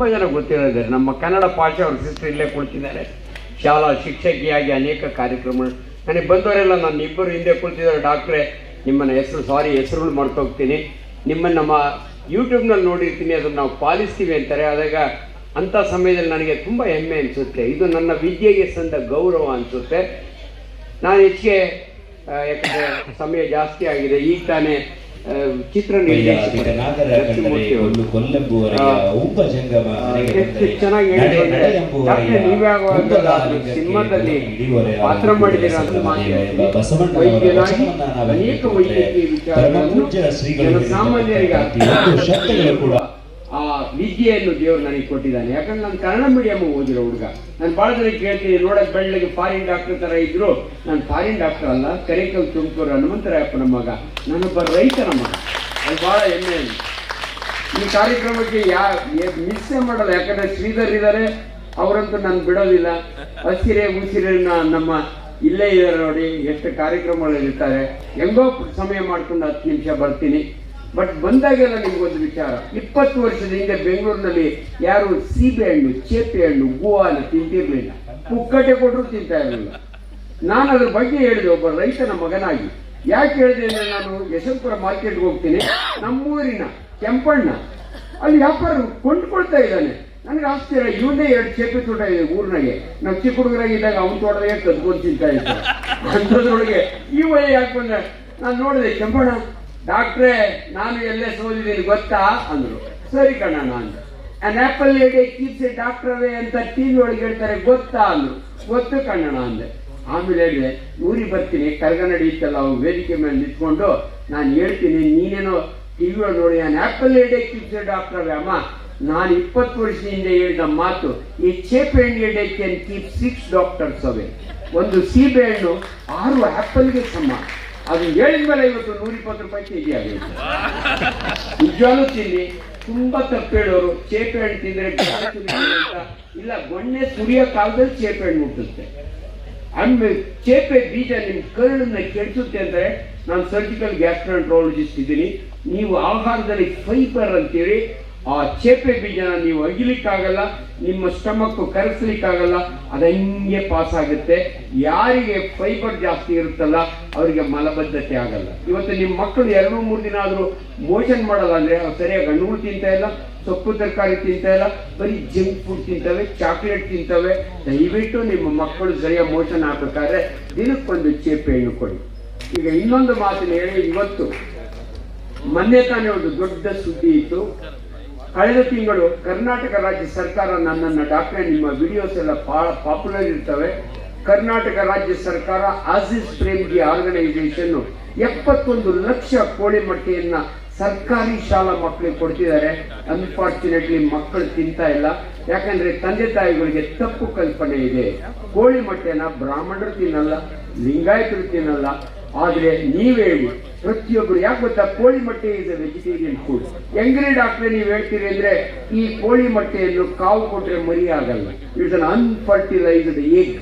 ತುಂಬ ಜನ ಗೊತ್ತಿರೋದಿದ್ದಾರೆ ನಮ್ಮ ಕನ್ನಡ ಭಾಷೆ ಅವ್ರ ಸಿಸ್ಟರ್ ಇಲ್ಲೇ ಕುಳಿತಿದ್ದಾರೆ. ಶಾಲಾ ಶಿಕ್ಷಕಿಯಾಗಿ ಅನೇಕ ಕಾರ್ಯಕ್ರಮಗಳು. ನನಗೆ ಬಂದವರೆಲ್ಲ ನನ್ನ ಇಬ್ಬರು ಹಿಂದೆ ಕುಳಿತಿದ್ದಾರೆ. ಡಾಕ್ಟ್ರೆ, ನಿಮ್ಮನ್ನ ಹೆಸರು, ಸಾರಿ ಹೆಸರುಗಳು ಮರ್ತೋಗ್ತೀನಿ. ನಿಮ್ಮನ್ನು ನಮ್ಮ ಯೂಟ್ಯೂಬ್ನಲ್ಲಿ ನೋಡಿರ್ತೀನಿ. ಅದನ್ನು ನಾವು ಪಾಲಿಸ್ತೀವಿ ಅಂತಾರೆ. ಆದಾಗ ಅಂಥ ಸಮಯದಲ್ಲಿ ನನಗೆ ತುಂಬ ಹೆಮ್ಮೆ ಅನಿಸುತ್ತೆ. ಇದು ನನ್ನ ವಿದ್ಯೆಗೆ ಸಂದ ಗೌರವ ಅನಿಸುತ್ತೆ. ನಾನು ಹೆಚ್ಚಿಗೆ ಯಾಕಂದರೆ ಸಮಯ ಜಾಸ್ತಿ ಆಗಿದೆ. ಈಗ ತಾನೇ ಚಿತ್ರ ಸಿನಿಮಾದಲ್ಲಿ ಪಾತ್ರ ಮಾಡಿದ್ದೀರ ಅನೇಕ ವೈದ್ಯಕೀಯ ವಿಚಾರಗಳನ್ನು ಪರಮ ಪೂಜ್ಯ ಶ್ರೀಗಳು ಜನಸಾಮಾನ್ಯರಿಗೆ ಶಬ್ದಗಳು ಕೂಡ ವಿದ್ಯೆಯನ್ನು ದೇವರು ನನಗೆ ಕೊಟ್ಟಿದ್ದಾನೆ. ಯಾಕಂದ್ರೆ ನಾನು ಕನ್ನಡ ಮೀಡಿಯಂ ಓದಿರೋ ಹುಡುಗ. ನಾನು ಭಾಳ ಜನ ಕೇಳ್ತೀನಿ, ನೋಡಕ್ ಬೆಳ್ಳಗೆ ಫಾರಿನ್ ಡಾಕ್ಟರ್ ತರ ಇದ್ರು. ನಾನು ಫಾರಿನ್ ಡಾಕ್ಟರ್ ಅಲ್ಲ, ಕರೇಕಲ್ ತುಮಕೂರು ಹನುಮಂತರಾಯಪ್ಪನ ಮಗ. ನಾನೊಬ್ಬ ರೈತನ ಮಗ. ಅದು ಭಾಳ ಹೆಮ್ಮೆ. ಈ ಕಾರ್ಯಕ್ರಮಕ್ಕೆ ಯಾ ಮಿಸ್ಸೇ ಮಾಡಲ್ಲ, ಯಾಕಂದ್ರೆ ಶ್ರೀಧರ್ ಇದ್ದಾರೆ ಅವರಂತೂ ನಾನು ಬಿಡೋದಿಲ್ಲ. ಹಸಿರೆ ಉಸಿರೆ ನಮ್ಮ ಇಲ್ಲೇ ಇದ್ದಾರೆ ನೋಡಿ, ಎಷ್ಟು ಕಾರ್ಯಕ್ರಮಗಳಲ್ಲಿ ಇರ್ತಾರೆ ಹೆಂಗೋ ಸಮಯ ಮಾಡ್ಕೊಂಡು ಹತ್ತು ನಿಮಿಷ ಬರ್ತೀನಿ. ಬಟ್ ಬಂದಾಗೆಲ್ಲ ನಿಮಗೊಂದು ವಿಚಾರ. ಇಪ್ಪತ್ತು ವರ್ಷದ ಹಿಂದೆ ಬೆಂಗಳೂರಿನಲ್ಲಿ ಯಾರು ಸೀಬೆ ಹಣ್ಣು, ಚೇಪೆ ಹಣ್ಣು ಗೋವಾನ ತಿಂತಿರ್ಲಿಲ್ಲ ಪುಕ್ಕಟೆ ಕೊಟ್ಟರು ತಿಂತಾ ಇರಲಿಲ್ಲ. ನಾನು ಅದ್ರ ಬಗ್ಗೆ ಹೇಳಿದೆ, ಒಬ್ಬ ರೈತನ ಮಗನಾಗಿ. ಯಾಕೆ ಹೇಳಿದೆ ಅಂದ್ರೆ ನಾನು ಯಶವಂತಪುರ ಮಾರ್ಕೆಟ್ಗೆ ಹೋಗ್ತೀನಿ. ನಮ್ಮೂರಿನ ಕೆಂಪಣ್ಣ. ಅಲ್ಲಿ ವ್ಯಾಪಾರ ಕೊಂಡ್ಕೊಳ್ತಾ ಇದ್ದಾನೆ. ನನಗೆ ಆಶ್ಚರ್ಯ ಇವನೇ ಎರಡು ಚೇಪೆ ತೋಟ ಇದೆ ಊರಿನಾಗೆ. ನಾವು ಚಿಕ್ಕ ಹುಡುಗರಾಗಿದ್ದಾಗ ಅವನ ತೋಟದಾಗೆ ಕದ್ಕೊಂಡು ತಿಂತಾ ಇದ್ದ. ಅಂಥದ್ರೊಳಗೆ ಈ ವಯ ಯಾಕೆ ಬಂದ? ನಾನು ನೋಡಿದೆ, ಕೆಂಪಣ್ಣ ಡಾಕ್ಟ್ರೇ, ನಾನು ಎಲ್ಲೇ ಸೋಲಿದ್ದೀನಿ ಗೊತ್ತಾ? ಅಂದ್ರು. ಸರಿ ಕಣ್ಣ ಅಂದೆ an apple a day keeps a doctor away ಅಂತ ಟಿವಿ ಒಳಗೆ ಹೇಳ್ತಾರೆ, ಗೊತ್ತಾ ಅಂದ್ರು. ಗೊತ್ತು ಕಣ್ಣಣ ಅಂದೆ ಆಮೇಲೆ ಹೇಳಿದೆ, ಊರಿಗೆ ಬರ್ತೀನಿ ಕರ್ಗ ಇತ್ತಲ್ಲ, ಅವ್ರು ವೇದಿಕೆ ಮೇಲೆ ನಿಂತ್ಕೊಂಡು ನಾನು ಹೇಳ್ತೀನಿ, ನೀನೇನೋ ಟಿವಿ ಒಳಗೆ ನೋಡಿ ನಾನು apple a day keeps a doctor ಅಮ್ಮ, ನಾನು ಇಪ್ಪತ್ತು ವರ್ಷದ ಹಿಂದೆ ಹೇಳಿದ ಮಾತು, ಈ ಚೇಪ್ ಹಣ್ಣು ಎಡೆ ಕೀಪ್ ಸಿಕ್ಸ್ ಡಾಕ್ಟರ್ಸ್ ಅವೆ ಒಂದು ಸೀಬೆ ಹಣ್ಣು ಆರು ಆಪಲ್ಗೆ ಸಮ. ಅದು ಹೇಳಿದ ಮೇಲೆ ಇವತ್ತು ನೂರ ಇಪ್ಪತ್ತು ರೂಪಾಯಿ ಕೆಜಿ ಆಗಿದೆ ನಿಜವಾಗ್ಲೂ ತಿನ್ನಿ, ತುಂಬಾ ತಪ್ಪು ಹೇಳೋರು, ಚೇಪೆ ಹಣ್ಣು ತಿಂದ್ರೆ ಇಲ್ಲ, ಗೊಣ್ಣೆ ಸುರಿಯೋ ಕಾಲದಲ್ಲಿ ಚೇಪೆ ಹಣ್ಣು ಮುಟ್ಟುತ್ತೆ ಆಮೇಲೆ ಚೇಪೆ ಬೀಜ ನಿಮ್ ಕರುಳನ್ನ ಕೆಡಿಸುತ್ತೆ ಅಂದ್ರೆ ನಾನು ಸರ್ಜಿಕಲ್ ಗ್ಯಾಸ್ಟ್ರಾಂಟ್ರಾಲಜಿಸ್ಟ್ ಇದ್ದೀನಿ. ನೀವು ಆಹಾರದಲ್ಲಿ ಫೈಬರ್ ಅಂತೇಳಿ ಆ ಚೇಪೆ ಬೀಜನ ನೀವು ಅಗಿಲಿಕ್ಕಾಗಲ್ಲ, ನಿಮ್ಮ ಸ್ಟಮಕ್ ಕರೆಸಲಿಕ್ಕಾಗಲ್ಲ, ಅದ ಹಿಂಗೆ ಪಾಸ್ ಆಗುತ್ತೆ. ಯಾರಿಗೆ ಫೈಬರ್ ಜಾಸ್ತಿ ಇರುತ್ತಲ್ಲ, ಅವರಿಗೆ ಮಲಬದ್ಧತೆ ಆಗಲ್ಲ. ಇವತ್ತು ನಿಮ್ಮ ಮಕ್ಕಳು ಎರಡು ಮೂರು ದಿನ ಆದರೂ ಮೋಷನ್ ಮಾಡಲ್ಲ ಅಂದ್ರೆ ಸರಿಯಾಗಿ ಹಣ್ಣುಗಳು ತಿಂತಾ ಇಲ್ಲ, ಸೊಪ್ಪು ತರಕಾರಿ ತಿಂತಾ ಇಲ್ಲ, ಬರೀ ಜಂಕ್ ಫುಡ್ ತಿಂತವೆ ಚಾಕ್ಲೇಟ್ ತಿಂತವೆ. ದಯವಿಟ್ಟು ನಿಮ್ಮ ಮಕ್ಕಳು ಸರಿಯಾಗಿ ಮೋಷನ್ ಹಾಕಬೇಕಾದ್ರೆ ದಿನಕ್ಕೊಂದು ಚೇಪೆ ಹಣ್ಣು ಕೊಡಿ. ಈಗ ಇನ್ನೊಂದು ಮಾತನ್ನು ಹೇಳಿ, ಇವತ್ತು ಮೊನ್ನೆ ತಾನೇ ಒಂದು ದೊಡ್ಡ ಸುದ್ದಿ ಇತ್ತು. ಕಳೆದ ತಿಂಗಳು ಕರ್ನಾಟಕ ರಾಜ್ಯ ಸರ್ಕಾರ ನನ್ನನ್ನು ಡಾಕ್ಟ್ರೆ, ನಿಮ್ಮ ವಿಡಿಯೋಸ್ ಎಲ್ಲ ಪಾಪ್ಯುಲರ್ ಇರ್ತವೆ. ಕರ್ನಾಟಕ ರಾಜ್ಯ ಸರ್ಕಾರ ಆಸಿಸ್ ಪ್ರೇಮ್ಜಿ ಆರ್ಗನೈಸೇಷನ್ ಎಪ್ಪತ್ತೊಂದು ಲಕ್ಷ ಕೋಳಿ ಮೊಟ್ಟೆಯನ್ನ ಸರ್ಕಾರಿ ಶಾಲಾ ಮಕ್ಕಳಿಗೆ ಕೊಡ್ತಿದ್ದಾರೆ. ಅನ್ಫಾರ್ಚುನೇಟ್ಲಿ ಮಕ್ಕಳು ತಿಂತಾ ಇಲ್ಲ. ಯಾಕಂದ್ರೆ ತಂದೆ ತಾಯಿಗಳಿಗೆ ತಪ್ಪು ಕಲ್ಪನೆ ಇದೆ. ಕೋಳಿ ಮೊಟ್ಟೆನ ಬ್ರಾಹ್ಮಣರು ತಿನ್ನಲ್ಲ, ಲಿಂಗಾಯತರು ತಿನ್ನಲ್ಲ. ಆದ್ರೆ ನೀವೇಳಿ ಪ್ರತಿಯೊಬ್ಬರು ಯಾಕೆ ಗೊತ್ತಾ? ಕೋಳಿ ಮೊಟ್ಟೆ ಇದೆ ವೆಜಿಟೇರಿಯನ್ ಫುಡ್ ಹೆಂಗ್ರಿ ಡಾಕ್ಟ್ರೆ ನೀವು ಹೇಳ್ತೀರಿ ಅಂದ್ರೆ, ಈ ಕೋಳಿ ಮೊಟ್ಟೆಯನ್ನು ಕಾವು ಕೊಟ್ರೆ ಮರಿ ಆಗಲ್ಲ ಇಟ್ಸ್ ಅನ್ ಅನ್ಫರ್ಟಿಲೈಸ್ಡ್ ಏಗ್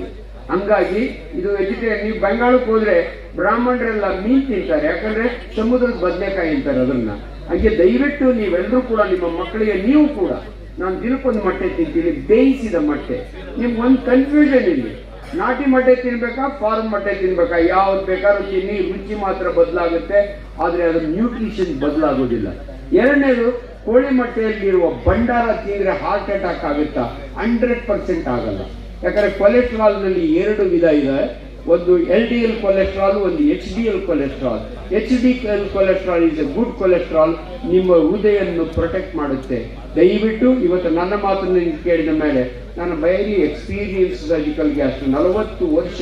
ಹಂಗಾಗಿ, ಇದು ವೆಜಿಟೇರಿಯನ್ ನೀವು ಬೆಂಗಾಳಕ್ಕೆ ಹೋದ್ರೆ ಬ್ರಾಹ್ಮಣರೆಲ್ಲ ಮೀನ್ ತಿಂತಾರೆ. ಯಾಕಂದ್ರೆ ಸಮುದ್ರದ ಬದನೆಕಾಯಿ ಅಂತಾರೆ ಅದನ್ನ. ಹಾಗೆ ದಯವಿಟ್ಟು ನೀವೆಲ್ಲರೂ ಕೂಡ ನಿಮ್ಮ ಮಕ್ಕಳಿಗೆ ನೀವು ಕೂಡ, ನಾನು ದಿನಕ್ಕೊಂದು ಮೊಟ್ಟೆ ತಿಂತೀನಿ, ಬೇಯಿಸಿದ ಮೊಟ್ಟೆ. ನಿಮ್ಗೆ ಒಂದು ಕನ್ಫ್ಯೂಷನ್ ಇಲ್ಲಿ. ನಾಟಿ ಮೊಟ್ಟೆ ತಿನ್ಬೇಕಾ ಫಾರ್ಮ್ ಮೊಟ್ಟೆ ತಿನ್ಬೇಕಾ? ಯಾವ್ದು ಬೇಕಾದ್ರೂ ತಿನ್ನಿ, ರುಚಿ ಮಾತ್ರ ಬದಲಾಗುತ್ತೆ. ಆದ್ರೆ ಅದ್ರ ನ್ಯೂಟ್ರಿಷನ್ ಬದಲಾಗೋದಿಲ್ಲ. ಎರಡನೇದು, ಕೋಳಿ ಮೊಟ್ಟೆಯಲ್ಲಿರುವ ಭಂಡಾರ ತಿಂದ್ರೆ ಹಾರ್ಟ್ ಅಟ್ಯಾಕ್ ಆಗುತ್ತಾ? ಹಂಡ್ರೆಡ್ ಪರ್ಸೆಂಟ್ ಆಗಲ್ಲ. ಯಾಕಂದ್ರೆ ಕೊಲೆಸ್ಟ್ರಾಲ್ನಲ್ಲಿ ಎರಡು ವಿಧ ಇದೆ. ಒಂದು ಎಲ್ ಡಿ ಎಲ್ ಕೊಲೆಸ್ಟ್ರಾಲ್ ಒಂದು H D L cholesterol H D L cholesterol is a good cholesterol ನಿಮ್ಮ ಹೃದಯವನ್ನು ಪ್ರೊಟೆಕ್ಟ್ ಮಾಡುತ್ತೆ. ದಯವಿಟ್ಟು ಇವತ್ತು ನನ್ನ ಮಾತನ್ನು ಕೇಳಿದ ಮೇಲೆ ನಾನು ಬಯಲಿ ಎಕ್ಸ್ಪೀರಿಯನ್ಸ್ ಸರ್ಜಿಕಲ್ ಗ್ಯಾಸ್ ನಲವತ್ತು ವರ್ಷ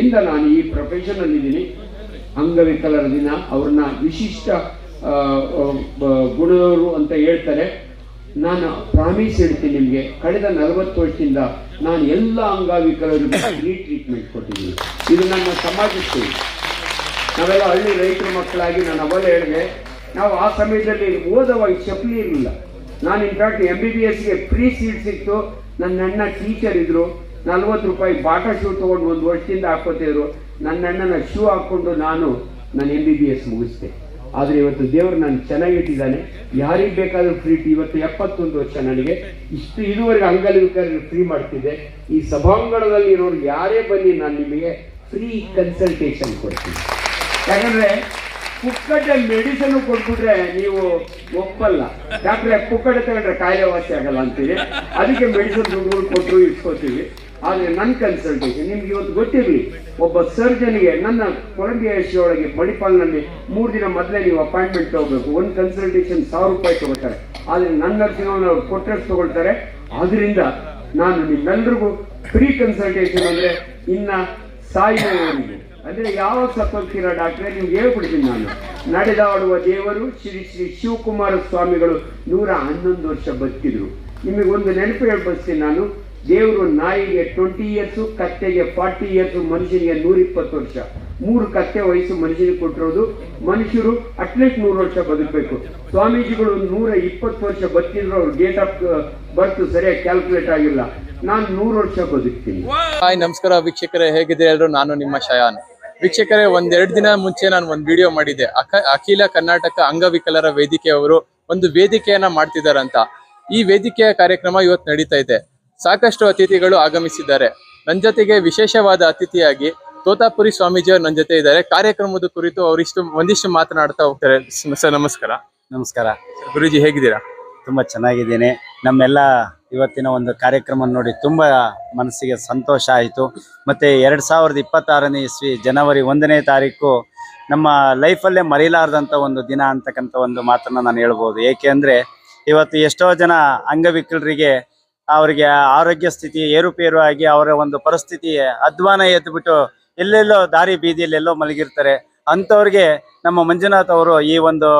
ಇಂದ ನಾನು ಈ ಪ್ರೊಫೆಷನ್ ಅಲ್ಲಿ ಅಂಗವಿಕಲರ ದಿನ, ಅವ್ರನ್ನ ವಿಶಿಷ್ಟ ಗುಣದವರು ಅಂತ ಹೇಳ್ತಾರೆ. ನಾನು ಪ್ರಾಮಿಸ್ ಹೇಳ್ತೀನಿ ನಿಮಗೆ, ಕಳೆದ ನಲವತ್ತು ವರ್ಷದಿಂದ ನಾನು ಎಲ್ಲ ಅಂಗವಿಕಲರಿಗೂ ಫ್ರೀ ಟ್ರೀಟ್ಮೆಂಟ್ ಕೊಟ್ಟಿದ್ದೀನಿ. ಇದು ನನ್ನ ಸಮಾಜಕ್ಕೆ ನಾವೆಲ್ಲ ಹಳ್ಳಿ ರೈತರ ಮಕ್ಕಳಾಗಿ ನಾನು ಅವೆಲ್ಲ ಹೇಳಿದೆ, ನಾವು ಆ ಸಮಯದಲ್ಲಿ ಓದವಾಗ ಚಪ್ಪಲಿ ಇರಲಿಲ್ಲ. ನಾನು in fact M B B ಎಸ್ಗೆ ಫ್ರೀ ಸೀಟ್ ಸಿಕ್ತು. ನನ್ನ ಅಣ್ಣ ಟೀಚರ್ ಇದ್ರು. ನಲ್ವತ್ತು ರೂಪಾಯಿ ಬಾಟಾ ಶೂ ತೊಗೊಂಡು ಒಂದು ವರ್ಷದಿಂದ ಹಾಕೋತಿದ್ರು ನನ್ನ ಅಣ್ಣನ ಶೂ ಹಾಕ್ಕೊಂಡು ನಾನು ನನ್ನ ಎಂ ಬಿ ಬಿ ಎಸ್ ಮುಗಿಸ್ದೆ. ಆದ್ರೆ ಇವತ್ತು ದೇವರು ನಾನು ಚೆನ್ನಾಗಿಟ್ಟಿದ್ದಾನೆ ಯಾರಿಗೆ ಬೇಕಾದ್ರೂ ಫ್ರೀ ಇವತ್ತು ಎಪ್ಪತ್ತೊಂದು ವರ್ಷ ನನಗೆ. ಇಷ್ಟು ಇದುವರೆಗೆ ಅಂಗವಿಕಲರಿಗೆ ಫ್ರೀ ಮಾಡ್ತಿದ್ದೆ. ಈ ಸಭಾಂಗಣದಲ್ಲಿ ಇರೋರು ಯಾರೇ ಬನ್ನಿ, ನಾನು ನಿಮಗೆ ಫ್ರೀ ಕನ್ಸಲ್ಟೇಷನ್ ಕೊಡ್ತೀನಿ. ಯಾಕಂದ್ರೆ ಪುಕ್ಕಟ್ಟೆ ಮೆಡಿಸನ್ ಕೊಟ್ಬಿಟ್ರೆ ನೀವು ಒಪ್ಪಲ್ಲ. ಯಾಕಂದ್ರೆ ಪುಕ್ಕಟ್ಟೆ ತಗೊಂಡ್ರೆ ಕಾಯಿಲೆ ವಾಸಿ ಆಗಲ್ಲ ಅಂತೀವಿ ಅದಕ್ಕೆ ಮೆಡಿಸನ್ ದುಡ್ಡು ಕೊಟ್ಟರು ಇಸ್ಕೋತೀವಿ. ಆದ್ರೆ ನನ್ನ ಕನ್ಸಲ್ಟೇಷನ್ ನಿಮ್ಗೆ ಇವತ್ತು ಗೊತ್ತಿರಲಿ, ಒಬ್ಬ ಸರ್ಜನ್ಗೆ ನನ್ನ ಕೊಲಂಬಿಯಾ ಒಳಗೆ ಮಣಿಪಾಲ್ನಲ್ಲಿ ಮೂರು ದಿನ ಮೊದಲೇ ನೀವು ಅಪಾಯಿಂಟ್ಮೆಂಟ್ ತಗೋಬೇಕು. ಒಂದು ಕನ್ಸಲ್ಟೇಷನ್ ಸಾವಿರ ರೂಪಾಯಿ ತಗೋತಾರೆ. ಆದ್ರೆ ನನ್ನ ನರ್ಸಿಂಗ್ ಅವ್ರು ಕೊಟ್ಟರೆ ತಗೊಳ್ತಾರೆ. ಆದ್ರಿಂದ ನಾನು ನಿಮ್ಮೆಲ್ರಿಗೂ ಫ್ರೀ ಕನ್ಸಲ್ಟೇಷನ್ ಅಂದ್ರೆ ಇನ್ನ ಸಾಯುವವರೆಗೂ ಅಂದ್ರೆ ಯಾವಾಗ ಸತ್ತೋಗ್ತೀರಾ ಡಾಕ್ಟ್ರೆ, ನಿಮ್ಗೆ ಹೇಳ್ಬಿಡ್ತೀನಿ ನಾನು. ನಡೆದಾಡುವ ದೇವರು ಶ್ರೀ ಶ್ರೀ ಶಿವಕುಮಾರ ಸ್ವಾಮಿಗಳು ನೂರ ಹನ್ನೊಂದು ವರ್ಷ ಬದುಕಿದ್ರು. ನಿಮಗೆ ಒಂದು ನೆನಪು ಹೇಳ್ಬಸ್ತೀನಿ ನಾನು. ದೇವರು ನಾಯಿಗೆ ಟ್ವೆಂಟಿ ಇಯರ್ಸು ಕತ್ತೆಗೆ ಫಾರ್ಟಿ ಇಯರ್ಸು ಮನುಷ್ಯನಿಗೆ ನೂರಿಪ್ಪತ್ತು ವರ್ಷ. ಮೂರು ಕತ್ತೆ ವಯಸ್ಸು ಮನುಷ್ಯನಿಗೆ ಕೊಟ್ಟಿರೋದು. ಮನುಷ್ಯರು ಅಟ್ಲೀಸ್ಟ್ ನೂರು ವರ್ಷ ಬದುಕಬೇಕು. ಸ್ವಾಮೀಜಿಗಳು ನೂರ ಇಪ್ಪತ್ತು ವರ್ಷ ಬದುಕಿದ್ರು, ಅವ್ರ ಡೇಟ್ ಆಫ್ ಬರ್ತ್ ಸರಿಯಾಗಿ ಕ್ಯಾಲ್ಕುಲೇಟ್ ಆಗಿಲ್ಲ. ನಾನು ನೂರು ವರ್ಷ ಬದುಕ್ತೀನಿ. ಹಾಯ್ ನಮಸ್ಕಾರ ವೀಕ್ಷಕರೇ, ಹೇಗಿದೆ ಎಲ್ಲರೂ ನಾನು ನಿಮ್ಮ ಶಯಾನ್. ವೀಕ್ಷಕರೇ, ಒಂದೆರಡು ದಿನ ಮುಂಚೆ ನಾನು ಒಂದು ವಿಡಿಯೋ ಮಾಡಿದ್ದೆ. ಅಖ, ಅಖಿಲ ಕರ್ನಾಟಕ ಅಂಗವಿಕಲರ ವೇದಿಕೆಯವರು ಒಂದು ವೇದಿಕೆಯನ್ನ ಮಾಡ್ತಿದಾರಂತ ಈ ವೇದಿಕೆಯ ಕಾರ್ಯಕ್ರಮ ಇವತ್ತು ನಡೀತಾ ಇದೆ. ಸಾಕಷ್ಟು ಅತಿಥಿಗಳು ಆಗಮಿಸಿದ್ದಾರೆ. ನನ್ನ ಜೊತೆಗೆ ವಿಶೇಷವಾದ ಅತಿಥಿಯಾಗಿ ತೋತಾಪುರಿ ಸ್ವಾಮೀಜಿಯವರು ನನ್ನ ಜೊತೆ ಇದ್ದಾರೆ. ಕಾರ್ಯಕ್ರಮದ ಕುರಿತು ಅವರಿಷ್ಟು ಒಂದಿಷ್ಟು ಮಾತನಾಡ್ತಾ ಹೋಗ್ತಾರೆ. ಸರ್ ನಮಸ್ಕಾರ. ನಮಸ್ಕಾರ. ಗುರುಜಿ ಹೇಗಿದ್ದೀರಾ? ತುಂಬ ಚೆನ್ನಾಗಿದ್ದೀನಿ. ನಮ್ಮೆಲ್ಲ ಇವತ್ತಿನ ಒಂದು ಕಾರ್ಯಕ್ರಮ ನೋಡಿ ತುಂಬ ಮನಸ್ಸಿಗೆ ಸಂತೋಷ ಆಯಿತು. ಮತ್ತು ಎರಡು ಸಾವಿರದ ಇಪ್ಪತ್ತಾರನೇ ಇಸ್ವಿ ಜನವರಿ ಒಂದನೇ ತಾರೀಕು ನಮ್ಮ ಲೈಫಲ್ಲೇ ಮರೀಲಾರ್ದಂಥ ಒಂದು ದಿನ ಅಂತಕ್ಕಂಥ ಒಂದು ಮಾತನ್ನು ನಾನು ಹೇಳ್ಬೋದು. ಏಕೆ ಅಂದರೆ ಇವತ್ತು ಎಷ್ಟೋ ಜನ ಅಂಗವಿಕಲರಿಗೆ ಅವರಿಗೆ ಆರೋಗ್ಯ ಸ್ಥಿತಿ ಏರುಪೇರು ಆಗಿ ಅವರ ಒಂದು ಪರಿಸ್ಥಿತಿ ಅಧ್ವಾನ ಎದ್ಬಿಟ್ಟು ಎಲ್ಲೆಲ್ಲೋ ದಾರಿ ಬೀದಿಯಲ್ಲಿ ಎಲ್ಲೋ ಮಲಗಿರ್ತಾರೆ. ಅಂಥವ್ರಿಗೆ ನಮ್ಮ ಮಂಜುನಾಥ್ ಅವರು ಈ ಒಂದು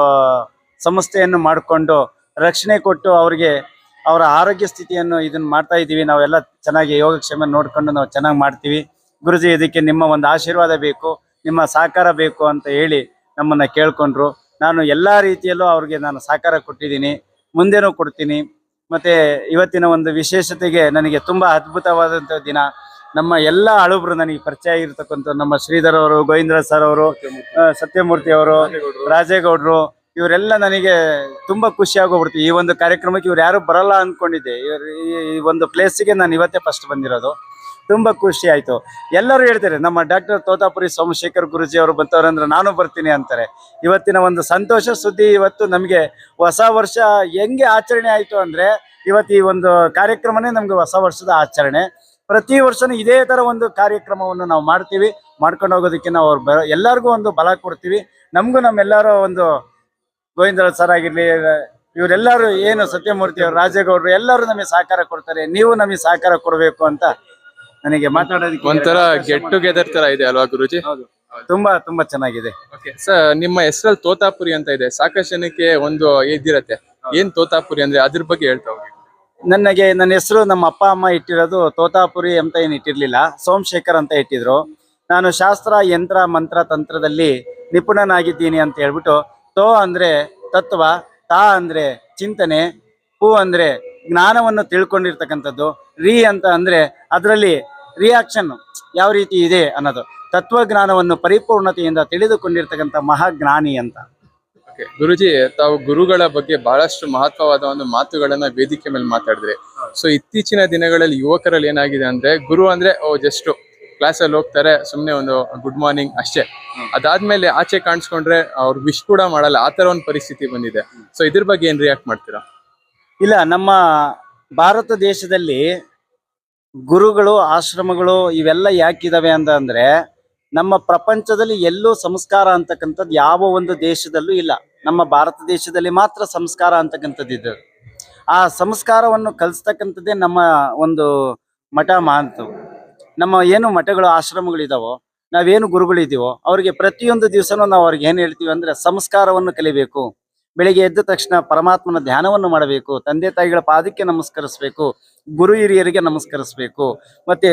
ಸಂಸ್ಥೆಯನ್ನು ಮಾಡಿಕೊಂಡು ರಕ್ಷಣೆ ಕೊಟ್ಟು ಅವರಿಗೆ ಅವರ ಆರೋಗ್ಯ ಸ್ಥಿತಿಯನ್ನು ಇದನ್ನ ಮಾಡ್ತಾ ಇದ್ದೀವಿ. ನಾವೆಲ್ಲ ಚೆನ್ನಾಗಿ ಯೋಗಕ್ಷೇಮ ನೋಡ್ಕೊಂಡು ನಾವು ಚೆನ್ನಾಗಿ ಮಾಡ್ತೀವಿ. ಗುರುಜಿ, ಇದಕ್ಕೆ ನಿಮ್ಮ ಒಂದು ಆಶೀರ್ವಾದ ಬೇಕು, ನಿಮ್ಮ ಸಹಕಾರ ಬೇಕು ಅಂತ ಹೇಳಿ ನಮ್ಮನ್ನ ಕೇಳ್ಕೊಂಡ್ರು. ನಾನು ಎಲ್ಲಾ ರೀತಿಯಲ್ಲೂ ಅವ್ರಿಗೆ ನಾನು ಸಹಕಾರ ಕೊಟ್ಟಿದ್ದೀನಿ. ಮುಂದೆನೂ ಕೊಡ್ತೀನಿ. ಮತ್ತೆ ಇವತ್ತಿನ ಒಂದು ವಿಶೇಷತೆಗೆ ನನಗೆ ತುಂಬಾ ಅದ್ಭುತವಾದಂತ ದಿನ. ನಮ್ಮ ಎಲ್ಲ ಅಳುಬ್ರು ನನಗೆ ಪರಿಚಯ ಆಗಿರ್ತಕ್ಕಂಥ ನಮ್ಮ ಶ್ರೀಧರ್ ಅವರು ಗೋವಿಂದ್ರ ಸರ್ ಅವರು ಸತ್ಯಮೂರ್ತಿ. ಅವರು ರಾಜೇಗೌಡರು. ಇವರೆಲ್ಲ ನನಗೆ ತುಂಬಾ ಖುಷಿ ಆಗೋಗ್ಬಿಡ್ತು. ಈ ಒಂದು ಕಾರ್ಯಕ್ರಮಕ್ಕೆ ಇವ್ರು ಯಾರು ಬರಲ್ಲ ಅನ್ಕೊಂಡಿದ್ದೆ. ಇವ್ರು ಈ- ಈ ಒಂದು ಪ್ಲೇಸಿಗೆ ನಾನು ಇವತ್ತೇ ಫಸ್ಟ್ ಬಂದಿರೋದು. ತುಂಬಾ ಖುಷಿ ಆಯ್ತು. ಎಲ್ಲರೂ ಹೇಳ್ತಾರೆ, ನಮ್ಮ ಡಾಕ್ಟರ್ ತೋತಾಪುರಿ ಸೋಮಶೇಖರ್ ಗುರುಜಿ ಅವರು ಬಂತವ್ರೆ ಅಂದ್ರೆ ನಾನು ಬರ್ತೀನಿ ಅಂತಾರೆ. ಇವತ್ತಿನ ಒಂದು ಸಂತೋಷ ಸುದ್ದಿ ಇವತ್ತು ನಮಗೆ ಹೊಸ ವರ್ಷ ಹೆಂಗೆ ಆಚರಣೆ ಆಯ್ತು ಅಂದ್ರೆ ಇವತ್ತು ಈ ಒಂದು ಕಾರ್ಯಕ್ರಮನೇ ನಮ್ಗೆ ಹೊಸ ವರ್ಷದ ಆಚರಣೆ. ಪ್ರತಿ ವರ್ಷನೂ ಇದೇ ತರ ಒಂದು ಕಾರ್ಯಕ್ರಮವನ್ನು ನಾವು ಮಾಡ್ತೀವಿ. ಮಾಡ್ಕೊಂಡು ಹೋಗೋದಕ್ಕೆ ನಾವು ಅವ್ರು ಬರೋ ಎಲ್ಲರಿಗೂ ಒಂದು ಬಲ ಕೊಡ್ತೀವಿ. ನಮಗೂ ನಮ್ಮೆಲ್ಲರೂ ಒಂದು ಗೋವಿಂದ ಸರ್ ಆಗಿರಲಿ, ಇವರೆಲ್ಲರೂ ಏನು ಸತ್ಯಮೂರ್ತಿ ಅವರು, ರಾಜೇಗೌಡರು ಎಲ್ಲರೂ ನಮಗೆ ಸಹಕಾರ ಕೊಡ್ತಾರೆ. ನೀವು ನಮಗೆ ಸಹಕಾರ ಕೊಡಬೇಕು ಅಂತ ನನಗೆ ಮಾತಾಡೋದಕ್ಕೆ ಒಂಥರ ಗೆಟ್ ಟುಗೆದರ್ ತರ ಇದೆ ಅಲ್ವಾ ಗುರುಜಿ? ಹೌದು. ತುಂಬಾ ತುಂಬಾ ಚೆನ್ನಾಗಿದೆ. ಸರ್ ನಿಮ್ಮ ಹೆಸರಲ್ಲಿ ತೋತಾಪುರಿ ಅಂತ ಇದೆ. ಸಾಕಷ್ಟು ಜನಕ್ಕೆ ಒಂದು ಇದಿರತ್ತೆ. ಏನ್ ತೋತಾಪುರಿ ಅಂದ್ರೆ ಅದ್ರ ಬಗ್ಗೆ ಹೇಳ್ತಾ ಹೋಗಿ. ನನಗೆ ನನ್ನ ಹೆಸರು ನಮ್ಮ ಅಪ್ಪ ಅಮ್ಮ ಇಟ್ಟಿರೋದು ತೋತಾಪುರಿ ಅಂತ ಏನು ಇಟ್ಟಿರ್ಲಿಲ್ಲ ಸೋಮಶೇಖರ್ ಅಂತ ಇಟ್ಟಿದ್ರು. ನಾನು ಶಾಸ್ತ್ರ ಯಂತ್ರ ಮಂತ್ರ ತಂತ್ರದಲ್ಲಿ ನಿಪುಣನಾಗಿದ್ದೀನಿ ಅಂತ ಹೇಳ್ಬಿಟ್ಟು ತೋ ಅಂದ್ರೆ ತತ್ವ ತಾ ಅಂದ್ರೆ ಚಿಂತನೆ ಹೂ ಅಂದ್ರೆ ಜ್ಞಾನವನ್ನು ತಿಳ್ಕೊಂಡಿರ್ತಕ್ಕಂಥದ್ದು ರೀ ಅಂತ ಅಂದ್ರೆ ಅದರಲ್ಲಿ ರಿಯಾಕ್ಷನ್ ಯಾವ ರೀತಿ ಇದೆ ಅನ್ನೋದು. ತತ್ವಜ್ಞಾನವನ್ನು ಪರಿಪೂರ್ಣತೆಯಿಂದ ತಿಳಿದುಕೊಂಡಿರ್ತಕ್ಕಂಥ ಮಹಾಜ್ಞಾನಿ ಅಂತ. ಗುರುಜಿ ತಾವು ಗುರುಗಳ ಬಗ್ಗೆ ಬಹಳಷ್ಟು ಮಹತ್ವವಾದ ಒಂದು ಮಾತುಗಳನ್ನ ವೇದಿಕೆ ಮೇಲೆ ಮಾತಾಡಿದ್ರೆ. ಸೊ ಇತ್ತೀಚಿನ ದಿನಗಳಲ್ಲಿ ಯುವಕರಲ್ಲಿ ಏನಾಗಿದೆ ಅಂದ್ರೆ ಗುರು ಅಂದ್ರೆ ಓ ಜಸ್ಟ್ ಕ್ಲಾಸಲ್ಲಿ ಹೋಗ್ತಾರೆ ಸುಮ್ಮನೆ ಒಂದು ಗುಡ್ ಮಾರ್ನಿಂಗ್ ಅಷ್ಟೇ. ಅದಾದ್ಮೇಲೆ ಆಚೆ ಕಾಣಿಸ್ಕೊಂಡ್ರೆ ಅವ್ರು ವಿಶ್ ಕೂಡ ಮಾಡಲ್ಲ ಆ ತರ ಒಂದು ಪರಿಸ್ಥಿತಿ ಬಂದಿದೆ. ಸೊ ಇದ್ರ ಬಗ್ಗೆ ಏನ್ ರಿಯಾಕ್ಟ್ ಮಾಡ್ತೀರಾ? ಇಲ್ಲ ನಮ್ಮ ಭಾರತ ದೇಶದಲ್ಲಿ ಗುರುಗಳು, ಆಶ್ರಮಗಳು ಇವೆಲ್ಲ ಯಾಕಿದಾವೆ ಅಂತ ಅಂದ್ರೆ ನಮ್ಮ ಪ್ರಪಂಚದಲ್ಲಿ ಎಲ್ಲೂ ಸಂಸ್ಕಾರ ಅಂತಕ್ಕಂಥದ್ದು ಯಾವ ಒಂದು ದೇಶದಲ್ಲೂ ಇಲ್ಲ. ನಮ್ಮ ಭಾರತ ದೇಶದಲ್ಲಿ ಮಾತ್ರ ಸಂಸ್ಕಾರ ಅಂತಕ್ಕಂಥದ್ದು ಇದೆ. ಆ ಸಂಸ್ಕಾರವನ್ನು ಕಲಿಸ್ತಕ್ಕಂಥದ್ದೇ ನಮ್ಮ ಒಂದು ಮಠ ಮಾತು. ನಮ್ಮ ಏನು ಮಠಗಳು, ಆಶ್ರಮಗಳಿದಾವೋ, ನಾವೇನು ಗುರುಗಳಿದ್ದೀವೋ, ಅವರಿಗೆ ಪ್ರತಿಯೊಂದು ದಿವಸನೂ ನಾವು ಅವ್ರಿಗೆ ಏನು ಹೇಳ್ತೀವಿ ಅಂದ್ರೆ ಸಂಸ್ಕಾರವನ್ನು ಕಲಿಬೇಕು. ಬೆಳಿಗ್ಗೆ ಎದ್ದ ತಕ್ಷಣ ಪರಮಾತ್ಮನ ಧ್ಯಾನವನ್ನು ಮಾಡಬೇಕು, ತಂದೆ ತಾಯಿಗಳ ಪಾದಕ್ಕೆ ನಮಸ್ಕರಿಸಬೇಕು, ಗುರು ಹಿರಿಯರಿಗೆ ನಮಸ್ಕರಿಸಬೇಕು, ಮತ್ತೆ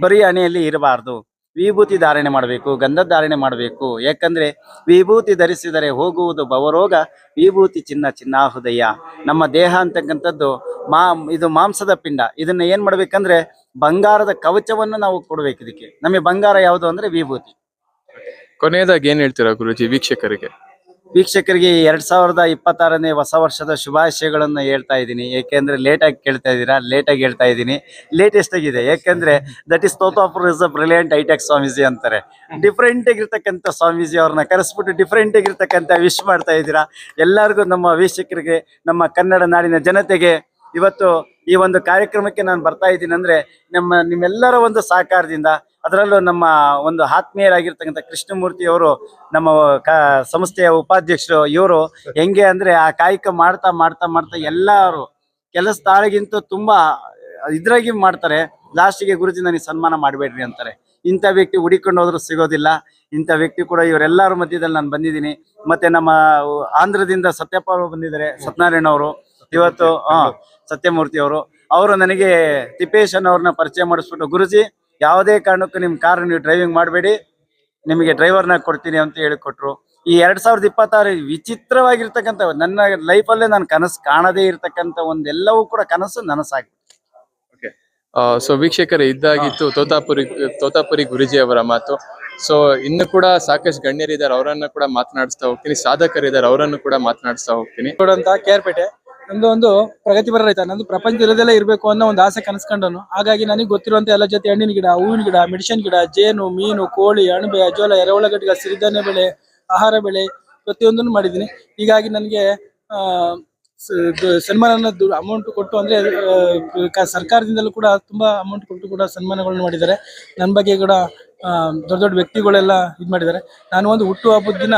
ಬರೀ ಹಣೆಯಲ್ಲಿ ಇರಬಾರ್ದು. ವಿಭೂತಿ ಧಾರಣೆ ಮಾಡಬೇಕು ಗಂಧ ಧಾರಣೆ ಮಾಡಬೇಕು. ಯಾಕಂದ್ರೆ ವಿಭೂತಿ ಧರಿಸಿದರೆ ಹೋಗುವುದು ಬವರೋಗ ವಿಭೂತಿ ಚಿನ್ನ ಚಿನ್ನಾಹುದಯ್ಯ. ನಮ್ಮ ದೇಹ ಅಂತಕ್ಕಂಥದ್ದು ಮಾ, ಇದು ಮಾಂಸದ ಪಿಂಡ. ಇದನ್ನ ಏನ್ ಮಾಡ್ಬೇಕಂದ್ರೆ ಬಂಗಾರದ ಕವಚವನ್ನು ನಾವು ಕೊಡ್ಬೇಕು ಇದಕ್ಕೆ. ನಮಗೆ ಬಂಗಾರ ಯಾವುದು ಅಂದ್ರೆ ವಿಭೂತಿ. ಕೊನೆಯದಾಗಿ ಏನ್ ಹೇಳ್ತೀರಾ ಗುರುಜಿ ವೀಕ್ಷಕರಿಗೆ? ವೀಕ್ಷಕರಿಗೆ ಎರಡ್ ಸಾವಿರದ ಇಪ್ಪತ್ತಾರನೇ ಹೊಸ ವರ್ಷದ ಶುಭಾಶಯಗಳನ್ನು ಹೇಳ್ತಾ ಇದ್ದೀನಿ. ಏಕೆಂದ್ರೆ ಲೇಟ್ ಆಗಿ ಕೇಳ್ತಾ ಇದ್ದೀರಾ? ಲೇಟ್ ಹೇಳ್ತಾ ಇದ್ದೀನಿ. ಲೇಟೆಸ್ಟ್ ಆಗಿದೆ. ಯಾಕೆಂದ್ರೆ that is Totapura is a brilliant hitech Swamiji ಅಂತಾರೆ. ಡಿಫ್ರೆಂಟ್ ಆಗಿರ್ತಕ್ಕಂಥ ಸ್ವಾಮೀಜಿ ಅವ್ರನ್ನ ಕರೆಸ್ಬಿಟ್ಟು ಡಿಫ್ರೆಂಟ್ ಆಗಿರ್ತಕ್ಕಂಥ ವಿಶ್ ಮಾಡ್ತಾ ಇದ್ದೀರಾ? ಎಲ್ಲರಿಗೂ ನಮ್ಮ ವೀಕ್ಷಕರಿಗೆ, ನಮ್ಮ ಕನ್ನಡ ನಾಡಿನ ಜನತೆಗೆ ಇವತ್ತು ಈ ಒಂದು ಕಾರ್ಯಕ್ರಮಕ್ಕೆ ನಾನು ಬರ್ತಾ ಇದ್ದೀನಿ ಅಂದ್ರೆ ನಮ್ಮ ನಿಮ್ಮೆಲ್ಲರ ಒಂದು ಸಹಕಾರದಿಂದ ಅದರಲ್ಲೂ ನಮ್ಮ ಒಂದು ಆತ್ಮೀಯರಾಗಿರ್ತಕ್ಕಂಥ ಕೃಷ್ಣಮೂರ್ತಿ ಅವರು ನಮ್ಮ ಸಂಸ್ಥೆಯ ಉಪಾಧ್ಯಕ್ಷರು, ಇವರು ಹೆಂಗೆ ಅಂದ್ರೆ ಆ ಕಾಯಕ ಮಾಡ್ತಾ ಮಾಡ್ತಾ ಮಾಡ್ತಾ ಎಲ್ಲರೂ ಕೆಲಸ ತಾಳಿಗಿಂತ ತುಂಬಾ ಇದ್ರಾಗಿ ಮಾಡ್ತಾರೆ. ಲಾಸ್ಟಿಗೆ ಗುರುಜಿ ನನಗೆ ಸನ್ಮಾನ ಮಾಡಬೇಡ್ರಿ ಅಂತಾರೆ. ಇಂಥ ವ್ಯಕ್ತಿ ಹುಡಿಕೊಂಡು ಹೋದ್ರು ಸಿಗೋದಿಲ್ಲ. ಇಂಥ ವ್ಯಕ್ತಿ ಕೂಡ ಇವರೆಲ್ಲರ ಮಧ್ಯದಲ್ಲಿ ನಾನು ಬಂದಿದ್ದೀನಿ. ಮತ್ತೆ ನಮ್ಮ ಆಂಧ್ರದಿಂದ ಸತ್ಯಪ್ಪ ಬಂದಿದ್ದಾರೆ, ಸತ್ಯನಾರಾಯಣ ಅವರು. ಇವತ್ತು, ಹಾ. ಸತ್ಯಮೂರ್ತಿ ಅವರು. ಅವರು ನನಗೆ ತಿಪ್ಪೇಶನ್ ಅವ್ರನ್ನ ಪರಿಚಯ ಮಾಡಿಸ್ಬಿಟ್ಟು, ಗುರುಜಿ, ಯಾವುದೇ ಕಾರಣಕ್ಕೂ ನಿಮ್ಮ ಕಾರ್ ನೀವು ಡ್ರೈವಿಂಗ್ ಮಾಡಬೇಡಿ. ನಿಮಗೆ ಡ್ರೈವರ್ನ ಕೊಡ್ತೀನಿ ಅಂತ ಹೇಳಿಕೊಟ್ರು ಈ ಎರಡ್ ಸಾವಿರದ ಇಪ್ಪತ್ತಾರು ವಿಚಿತ್ರವಾಗಿರ್ತಕ್ಕಂಥ ನನ್ನ ಲೈಫಲ್ಲೇ ನಾನು ಕನಸು ಕಾಣದೇ ಇರತಕ್ಕಂಥ ಒಂದೆಲ್ಲವೂ ಕೂಡ ಕನಸು ನನಸಾಗಿ ಸೊ ವೀಕ್ಷಕರೇ ಇದ್ದಾಗಿತ್ತು ತೋತಾಪುರಿ ತೋತಾಪುರಿ ಗುರುಜಿ ಅವರ ಮಾತು. ಸೊ ಇನ್ನು ಕೂಡ ಸಾಕಷ್ಟು ಗಣ್ಯರಿದ್ದಾರೆ, ಅವರನ್ನು ಕೂಡ ಮಾತನಾಡಿಸ್ತಾ ಹೋಗ್ತೀನಿ, ಸಾಧಕರಿದ್ದಾರೆ, ಅವರನ್ನು ಕೂಡ ಮಾತನಾಡಿಸ್ತಾ ಹೋಗ್ತೀನಿ. ಅಂತ ಕೇರ್ಪೇಟೆ ನಂದು ಒಂದು ಪ್ರಗತಿಪರ ರೈತ, ನಂದು ಪ್ರಪಂಚ ಇರೋದೆಲ್ಲ ಇರಬೇಕು ಅನ್ನೋ ಒಂದು ಆಸೆ ಕನಸ್ಕೊಂಡನು. ಹಾಗಾಗಿ ನನಗೆ ಗೊತ್ತಿರುವಂತ ಎಲ್ಲ ಜೊತೆ ಹಣ್ಣಿನ ಗಿಡ, ಹೂವಿನ ಗಿಡ ಮೆಡಿಸಿನ್ ಗಿಡ, ಜೇನು, ಮೀನು, ಕೋಳಿ, ಅಣಬೆ ಅಜೋಲ ಎರವಳ ಘಟಕ ಸಿರಿಧಾನ್ಯ ಬೆಳೆ, ಆಹಾರ ಬೆಳೆ ಪ್ರತಿಯೊಂದನ್ನು ಮಾಡಿದ್ದೀನಿ. ಹೀಗಾಗಿ ನನಗೆ ಸನ್ಮಾನ ಅಮೌಂಟ್ ಕೊಟ್ಟು ಅಂದ್ರೆ ಸರ್ಕಾರದಿಂದಲೂ ಕೂಡ ತುಂಬಾ ಅಮೌಂಟ್ ಕೊಟ್ಟು ಕೂಡ ಸನ್ಮಾನಗಳನ್ನು ಮಾಡಿದ್ದಾರೆ. ನನ್ನ ಬಗ್ಗೆ ಕೂಡ ದೊಡ್ಡ ದೊಡ್ಡ ವ್ಯಕ್ತಿಗಳೆಲ್ಲ ಇದು ಮಾಡಿದ್ದಾರೆ ನಾನು ಒಂದು ಹುಟ್ಟು ಹಬ್ಬದ ದಿನ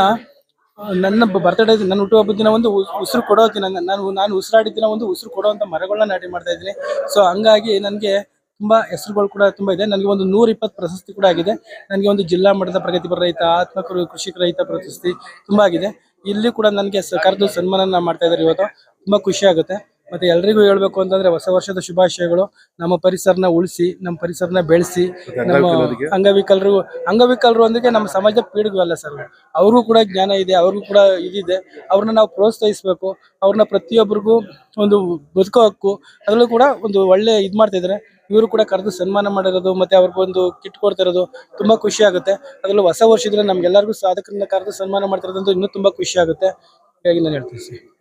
ನನ್ನ ಬರ್ತಡೇ ನನ್ನ ಹುಟ್ಟುಹಬ್ಬದ ದಿನ ಒಂದು ಉಸ್- ಉಸಿರು ಕೊಡೋ ದಿನ. ನಾನು ನಾನು ಉಸಿರಾಡಿದ ದಿನ ಒಂದು ಉಸಿರು ಕೊಡುವಂತ ಮರಗಳನ್ನ ನಾಟಿ ಮಾಡ್ತಾ ಇದ್ದೀನಿ. ಸೊ ಹಂಗಾಗಿ ನನಗೆ ತುಂಬಾ ಹೆಸರುಗಳು ಕೂಡ ತುಂಬಾ ಇದೆ. ನನಗೆ ಒಂದು ನೂರ ಪ್ರಶಸ್ತಿ ಕೂಡ ಆಗಿದೆ. ನನಗೆ ಒಂದು ಜಿಲ್ಲಾ ಮಟ್ಟದ ಪ್ರಗತಿಪರ ರೈತ, ಆತ್ಮಕರು ಕೃಷಿಕ ರೈತ ಪ್ರಶಸ್ತಿ ತುಂಬಾ ಆಗಿದೆ. ಇಲ್ಲಿ ಕೂಡ ನನಗೆ ಕರೆದು ಸನ್ಮಾನ ಮಾಡ್ತಾ ಇದ್ದಾರೆ ಇವತ್ತು. ತುಂಬಾ ಖುಷಿ ಆಗುತ್ತೆ. ಮತ್ತೆ ಎಲ್ರಿಗೂ ಹೇಳ್ಬೇಕು ಅಂತಂದ್ರೆ ಹೊಸ ವರ್ಷದ ಶುಭಾಶಯಗಳು. ನಮ್ಮ ಪರಿಸರನ ಉಳಿಸಿ ನಮ್ಮ ಪರಿಸರನ ಬೆಳೆಸಿ ನಮ್ಮ ಅಂಗವಿಕಲರು ಅಂಗವಿಕಲರು ಅಂದ್ರೆ ನಮ್ಮ ಸಮಾಜದ ಪೀಡಿಗೂ ಅಲ್ಲ ಸರ್. ಅವ್ರಿಗೂ ಕೂಡ ಜ್ಞಾನ ಇದೆ ಅವ್ರಿಗೂ ಕೂಡ ಇದಿದೆ. ಅವ್ರನ್ನ ನಾವು ಪ್ರೋತ್ಸಾಹಿಸ್ಬೇಕು. ಅವ್ರನ್ನ ಪ್ರತಿಯೊಬ್ಬರಿಗೂ ಒಂದು ಬದುಕೋ ಹಕ್ಕು. ಅದರಲ್ಲೂ ಕೂಡ ಒಂದು ಒಳ್ಳೆ ಇದ್ ಮಾಡ್ತಾ ಇದ್ದಾರೆ ಇವರು ಕೂಡ ಕರೆದು ಸನ್ಮಾನ ಮಾಡಿರೋದು ಮತ್ತೆ ಅವ್ರಿಗೊಂದು ಕಿಟ್ ಕೊಡ್ತಿರೋದು ತುಂಬಾ ಖುಷಿ ಆಗುತ್ತೆ. ಅದರಲ್ಲೂ ಹೊಸ ವರ್ಷದಿಂದ ನಮ್ಗೆಲ್ಲರಿಗೂ ಸಾಧಕರನ್ನ ಕರೆದು ಸನ್ಮಾನ ಮಾಡ್ತಿರೋದಂತೂ ಇನ್ನೂ ತುಂಬಾ ಖುಷಿ ಆಗುತ್ತೆ. ಹಾಗಾಗಿ ನಾನು ಹೇಳ್ತೀನಿ ಸರ್.